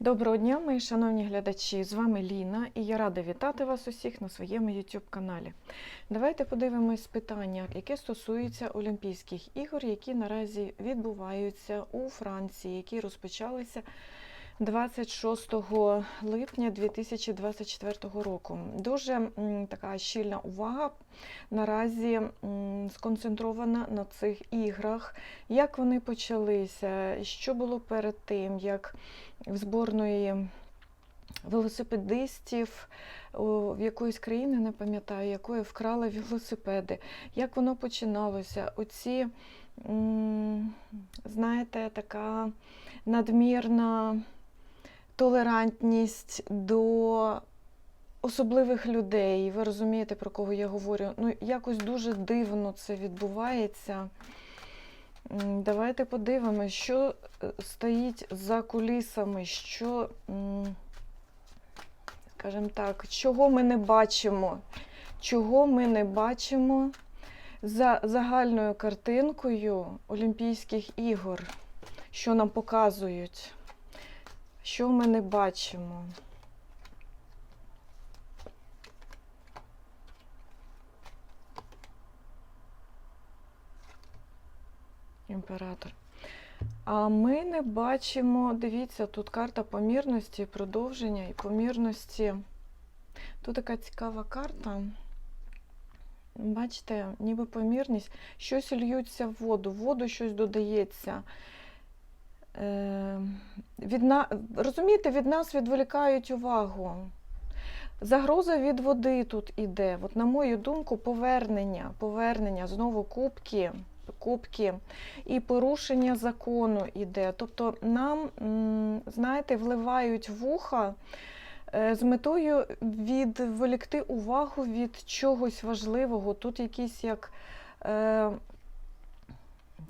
Доброго дня, мої шановні глядачі! З вами Ліна і я рада вітати вас усіх на своєму YouTube каналі. Давайте подивимось питання, яке стосується Олімпійських ігор, які наразі відбуваються у Франції, які розпочалися 26 липня 2024 року. Дуже така щільна увага наразі сконцентрована на цих іграх, як вони почалися, що було перед тим, як в зборної велосипедистів в якоїсь країни, не пам'ятаю, якої вкрали велосипеди. Як воно починалося? Оці, знаєте, така надмірна толерантність до особливих людей. Ви розумієте, про кого я говорю? Ну, якось дуже дивно це відбувається. Давайте подивимося, що е, стоїть за кулісами, що, скажімо так, чого ми не бачимо, чого ми не бачимо за загальною картинкою Олімпійських ігор, що нам показують, що ми не бачимо. Імператор. А ми не бачимо, дивіться, тут карта помірності, продовження і помірності. Тут така цікава карта. Бачите, ніби помірність. Щось льються в воду, в воду щось додається. Е, від на... Розумієте, від нас відволікають увагу. Загроза від води тут іде. От, на мою думку, повернення, повернення знову кубки, кубки і порушення закону іде. Тобто нам, знаєте, вливають вуха е, з метою відволікти увагу від чогось важливого. Тут якісь як.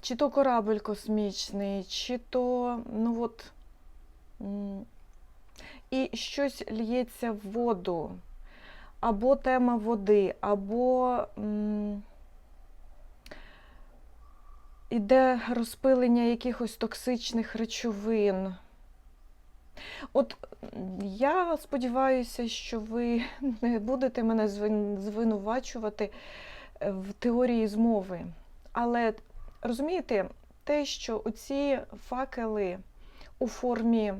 Чи то корабль космічний, чи то, ну от, і щось лється в воду, або тема води, або м, іде розпилення якихось токсичних речовин. От я сподіваюся, що ви не будете мене звинувачувати е, в теорії змови. Але розумієте, те, що оці факели у формі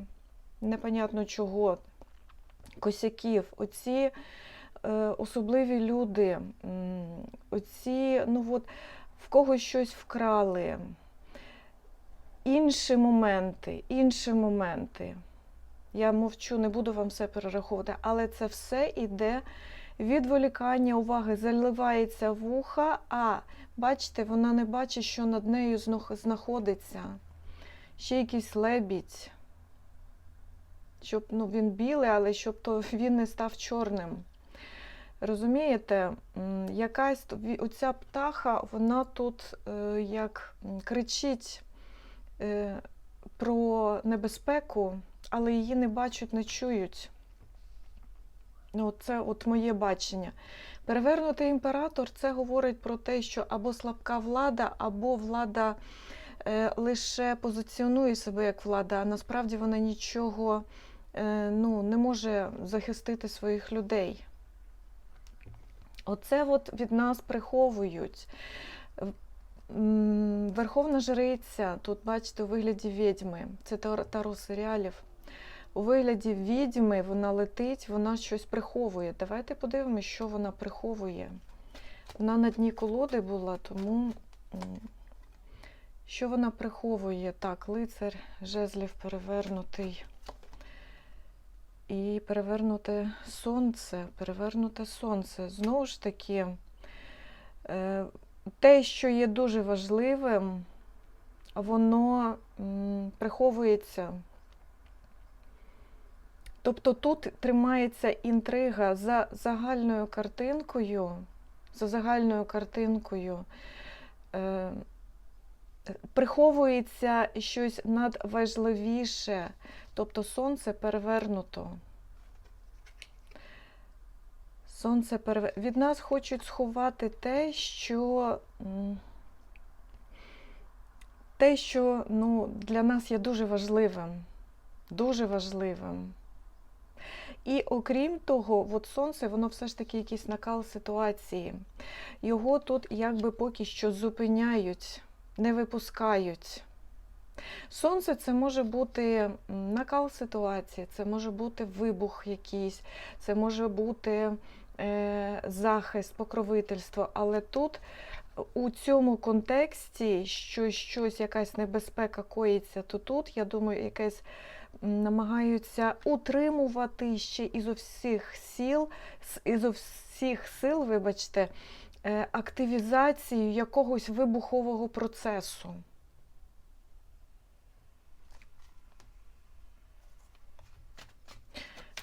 непонятно чого, косяків, оці е, особливі люди, оці, ну от, в когось щось вкрали. Інші моменти, інші моменти. Я мовчу, не буду вам все перераховувати, але це все іде відволікання уваги, заливається вуха, а бачите, вона не бачить, що над нею знаходиться. Ще якийсь лебідь. Щоб ну, він білий, але щоб то він не став чорним. Розумієте, якась оця птаха, вона тут е, як кричить е, про небезпеку, але її не бачать, не чують. Ну, це от моє бачення. Перевернутий імператор це говорить про те, що або слабка влада, або влада е, лише позиціонує себе як влада, а насправді вона нічого е, ну, не може захистити своїх людей. Оце от від нас приховують. Верховна жриця, тут бачите, у вигляді відьми, це таро- серіалів. У вигляді відьми вона летить, вона щось приховує. Давайте подивимося, що вона приховує. Вона на дні колоди була, тому що вона приховує? Так, лицар жезлів перевернутий. І перевернуте сонце, перевернуте сонце. Знову ж таки, е, те, що є дуже важливим, воно приховується. Тобто тут тримається інтрига за загальною картинкою, за загальною картинкою. Е, приховується щось надважливіше, тобто сонце перевернуто. Сонце переве... Від нас хочуть сховати те, що те, що ну, для нас є дуже важливим. дуже важливим. І окрім того, от сонце, воно все ж таки якийсь накал ситуації. Його тут якби поки що зупиняють, не випускають. Сонце це може бути накал ситуації, це може бути вибух якийсь, це може бути е, захист, покровительство. Але тут у цьому контексті, що щось, якась небезпека коїться, то тут, я думаю, якесь намагаються утримувати ще із усіх сил, із усіх сил, вибачте, е, активізацію якогось вибухового процесу.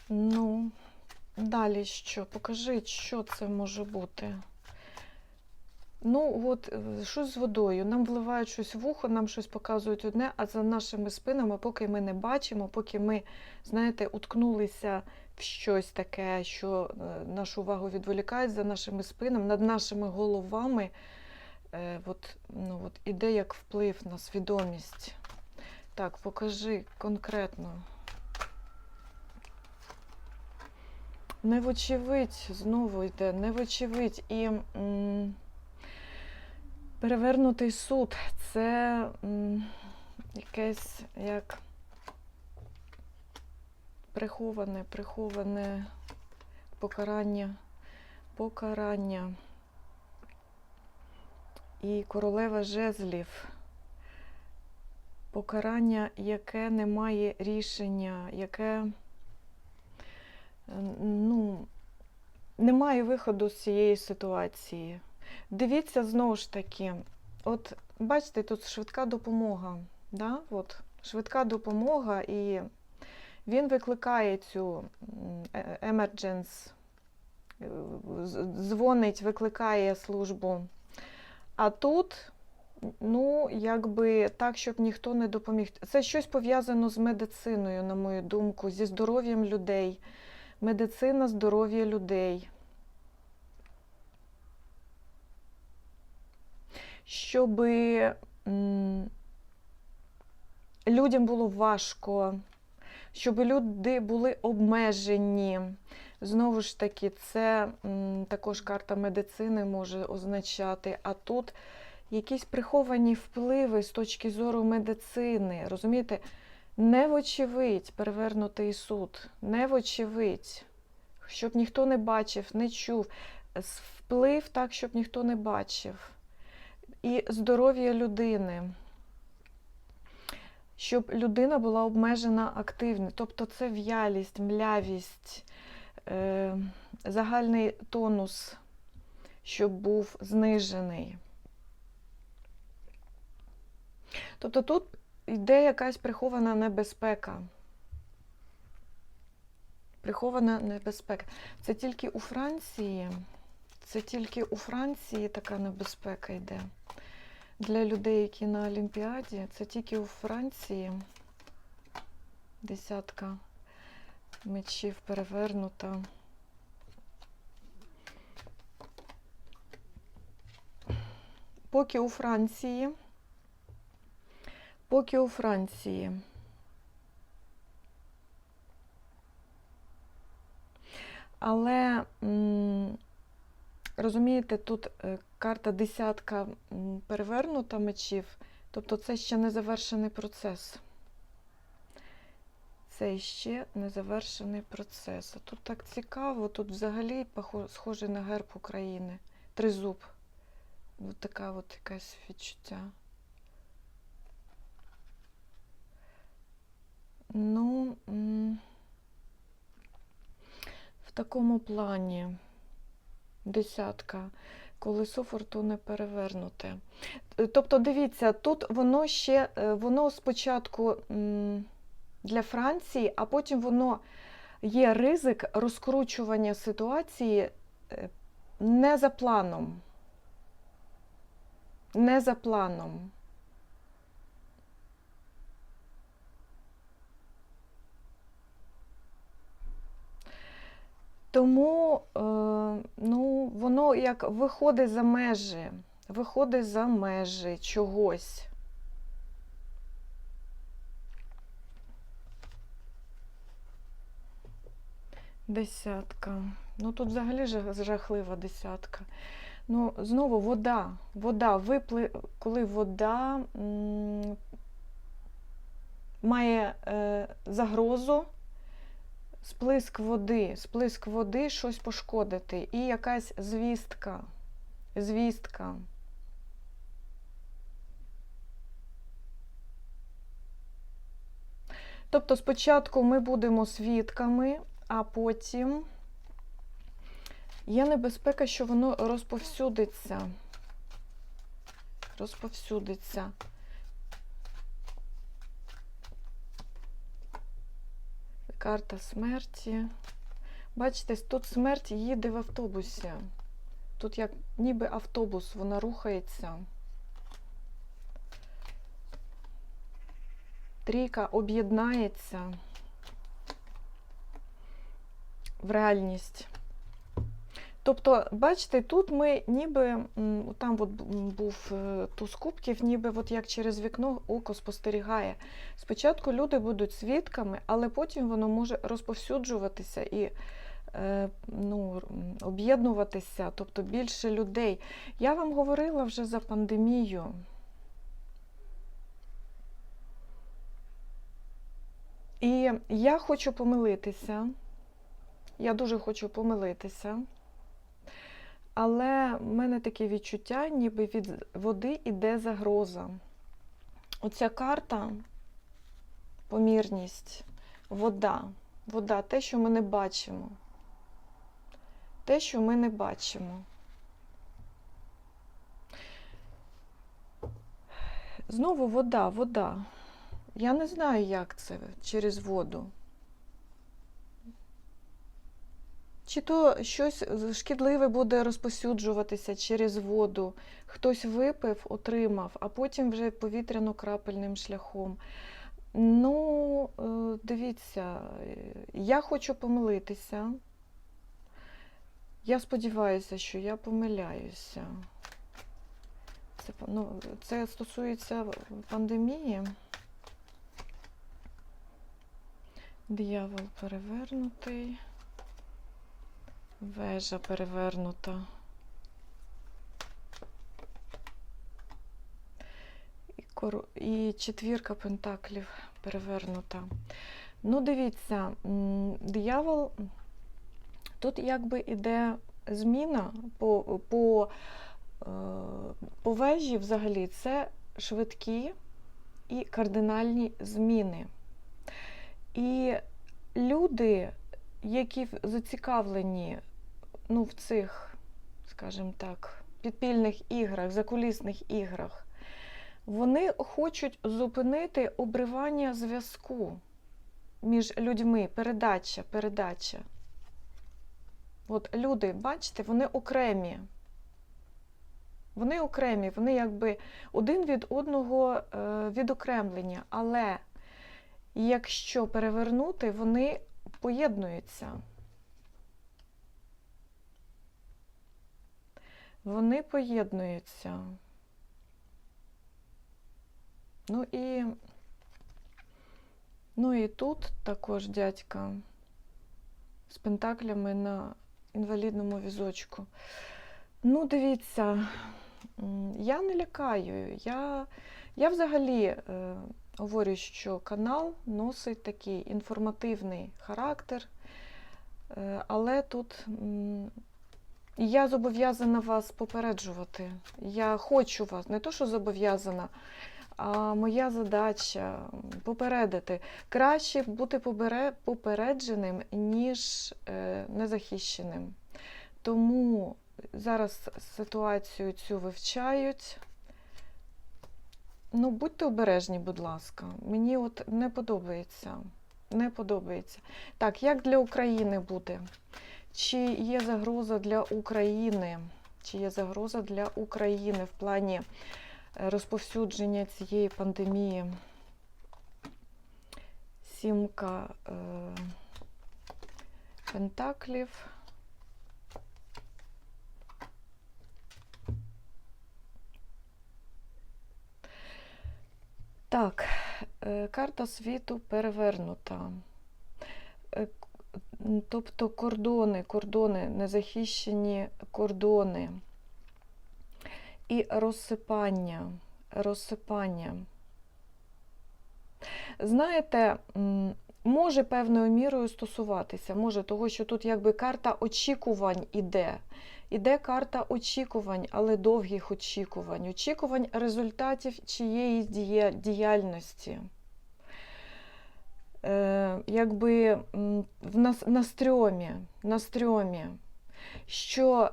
Ну, далі що? Покажіть, що це може бути. Ну, от е, щось з водою. Нам вливають щось в ухо, нам щось показують одне, а за нашими спинами, поки ми не бачимо, поки ми, знаєте, уткнулися в щось таке, що е, нашу увагу відволікає за нашими спинами, над нашими головами. Е, от, ну, от, іде як вплив на свідомість. Так, покажи конкретно. Невочевидь, знову йде, невочевидь. І м, перевернутий суд це якесь як приховане, приховане покарання, покарання. І королева жезлів. Покарання, яке не має рішення, яке ну, немає виходу з цієї ситуації. Дивіться знову ж таки, от бачите, тут швидка допомога. Да? От, швидка допомога, і він викликає цю е, emergency, е, дзвонить, викликає службу. А тут, ну, якби так, щоб ніхто не допоміг. Це щось пов'язано з медициною, на мою думку, зі здоров'ям людей медицина здоров'я людей. Щоб людям було важко, щоб люди були обмежені. Знову ж таки, це також карта медицини може означати, а тут якісь приховані впливи з точки зору медицини. Розумієте? Не вочевидь перевернутий суд, не вочевидь, щоб ніхто не бачив, не чув. Вплив так, щоб ніхто не бачив. І здоров'я людини. Щоб людина була обмежена активно. Тобто це в'ялість, млявість, е, загальний тонус, щоб був знижений. Тобто тут йде якась прихована небезпека. Прихована небезпека. Це тільки у Франції. Це тільки у Франції така небезпека йде. Для людей, які на Олімпіаді, це тільки у Франції. Десятка мечів перевернута. Поки у Франції. Поки у Франції. Але розумієте, тут е, карта десятка перевернута мечів, тобто це ще не завершений процес. Це ще не завершений процес. А тут так цікаво, тут взагалі схоже на герб України. Тризуб. Ось така от якась відчуття. Ну, в такому плані десятка, колесо фортуни перевернуте. Е, Тобто, дивіться, тут воно ще, е, воно спочатку для Франції, а потім воно є ризик розкручування ситуації е, не за планом. Не за планом. Тому е, ну, воно як виходить за межі, виходить за межі чогось. Десятка. Ну тут взагалі жахлива десятка. Ну, знову вода. Вода випли... коли вода м, має е, загрозу, сплиск води, сплиск води щось пошкодити. І якась звістка. Звістка. Тобто спочатку ми будемо свідками, а потім є небезпека, що воно розповсюдиться. Розповсюдиться. Карта смерті. Бачите, тут смерть їде в автобусі. Тут як ніби автобус, вона рухається. Трійка об'єднається в реальність. Тобто, бачите, тут ми ніби, там от був е, туз кубків, ніби от як через вікно око спостерігає. Спочатку люди будуть свідками, але потім воно може розповсюджуватися і е, ну, об'єднуватися, тобто більше людей. Я вам говорила вже за пандемію. І я хочу помилитися. Я дуже хочу помилитися. Але в мене таке відчуття, ніби від води йде загроза. Оця карта, помірність, вода. Вода, те, що ми не бачимо. Те, що ми не бачимо. Знову вода, вода. Я не знаю, як це через воду. Чи то щось шкідливе буде розпосюджуватися через воду. Хтось випив, отримав, а потім вже повітряно-крапельним шляхом. Ну, е, дивіться, е, я хочу помилитися. Я сподіваюся, що я помиляюся. Це, ну, це стосується пандемії. Диявол перевернутий. Вежа перевернута. І, кору... і четвірка пентаклів перевернута. Ну, дивіться, диявол, тут якби іде зміна по, по, е, по вежі взагалі це швидкі і кардинальні зміни. І люди, які зацікавлені ну, в цих, скажімо так, підпільних іграх, закулісних іграх, вони хочуть зупинити обривання зв'язку між людьми, передача, передача. От люди, бачите, вони окремі. Вони окремі, вони якби один від одного е, відокремлені, але якщо перевернути, вони поєднуються. Вони поєднуються. Ну і, ну і тут також дядька з пентаклями на інвалідному візочку. Ну, дивіться, я не лякаю. Я, я взагалі е, говорю, що канал носить такий інформативний характер, е, але тут я зобов'язана вас попереджувати. Я хочу вас, не то, що зобов'язана, а моя задача попередити. Краще бути попередженим, ніж е, незахищеним. Тому зараз ситуацію цю вивчають. Ну, будьте обережні, будь ласка. Мені от не подобається. Не подобається. Так, як для України буде? Чи є загроза для України? Чи є загроза для України в плані е, розповсюдження цієї пандемії? Сімка е, пентаклів. Так, е, карта світу перевернута. Е, Тобто кордони, кордони, незахищені кордони. І розсипання, розсипання. Знаєте, може певною мірою стосуватися, може того, що тут якби карта очікувань іде. Іде карта очікувань, але довгих очікувань, очікувань результатів чиєїсь діяльності. Е, якби в нас, на стрьомі, на стрьомі, що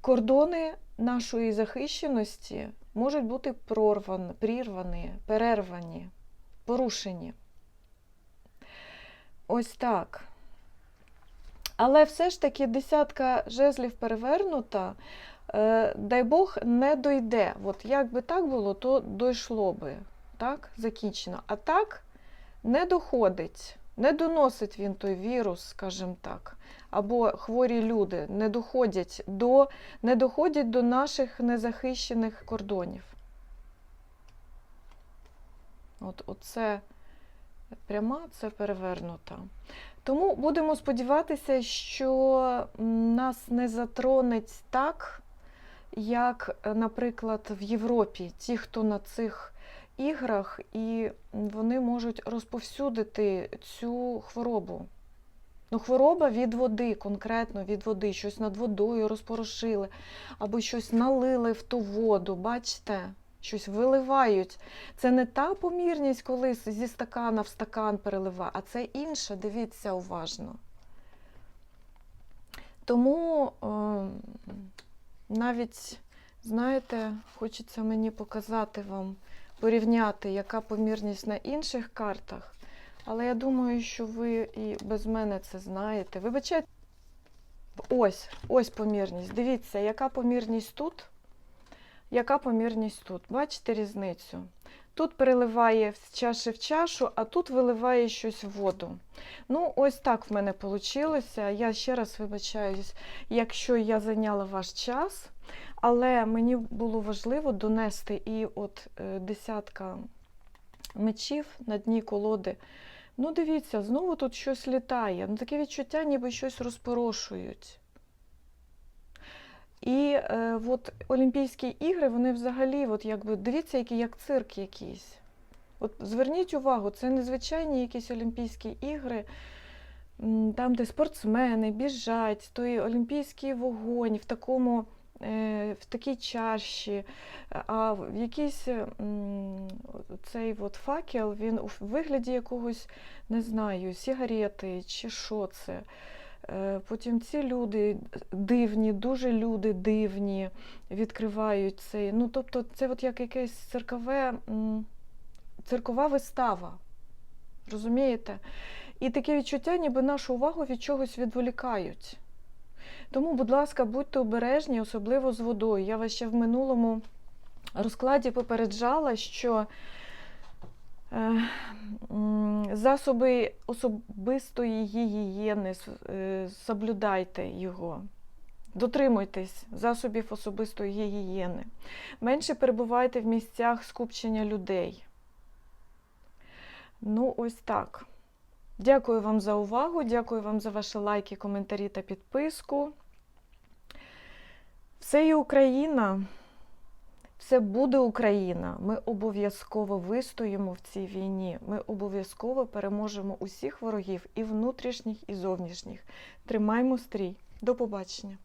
кордони нашої захищеності можуть бути прорвані, прірвані, перервані, порушені. Ось так. Але все ж таки десятка жезлів перевернута, е, дай Бог, не дойде. От як би так було, то дійшло би. Так, закінчено. А так не доходить, не доносить він той вірус, скажімо так, або хворі люди не доходять до, не доходять до наших незахищених кордонів. От, оце пряма, це перевернута. Тому будемо сподіватися, що нас не затронеть так, як, е, наприклад, в Європі, ті, хто на цих іграх, і вони можуть розповсюдити цю хворобу. Ну, хвороба від води, конкретно від води, щось над водою розпорошили, або щось налили в ту воду, бачите? Щось виливають. Це не та помірність, коли зі стакана в стакан переливає, а це інше, дивіться уважно. Тому е, навіть, знаєте, хочеться мені показати вам, порівняти, яка помірність на інших картах. Але я думаю, що ви і без мене це знаєте. Вибачайте, ось, ось помірність. Дивіться, яка помірність тут, яка помірність тут. Бачите різницю? Тут переливає з чаші в чашу, а тут виливає щось в воду. Ну, ось так в мене вийшло. Я ще раз вибачаюсь, якщо я зайняла ваш час, але мені було важливо донести і от е, десятка мечів на дні колоди. Ну, дивіться, знову тут щось літає. Ну, таке відчуття, ніби щось розпорошують. І е, от Олімпійські ігри, вони взагалі, от якби, дивіться, які, як цирк якийсь. От зверніть увагу, це незвичайні якісь Олімпійські ігри, там, де спортсмени біжать, той олімпійський вогонь в такому. е, В такій чаші, а в якийсь цей от факел, він у вигляді якогось, не знаю, сігарети чи що це. Е, Потім ці люди дивні, дуже люди дивні, відкривають цей. Ну, тобто, це от як якесь циркове, м, циркова вистава. Розумієте? І таке відчуття, ніби нашу увагу від чогось відволікають. Тому, будь ласка, будьте обережні, особливо з водою. Я вас ще в минулому розкладі попереджала, що засоби особистої гігієни, е, соблюдайте його. Дотримуйтесь засобів особистої гігієни. Менше перебувайте в місцях скупчення людей. Ну, ось так. Дякую вам за увагу, дякую вам за ваші лайки, коментарі та підписку. Все є Україна, все буде Україна. Ми обов'язково вистоїмо в цій війні. Ми обов'язково переможемо усіх ворогів і внутрішніх, і зовнішніх. Тримаймо стрій. До побачення!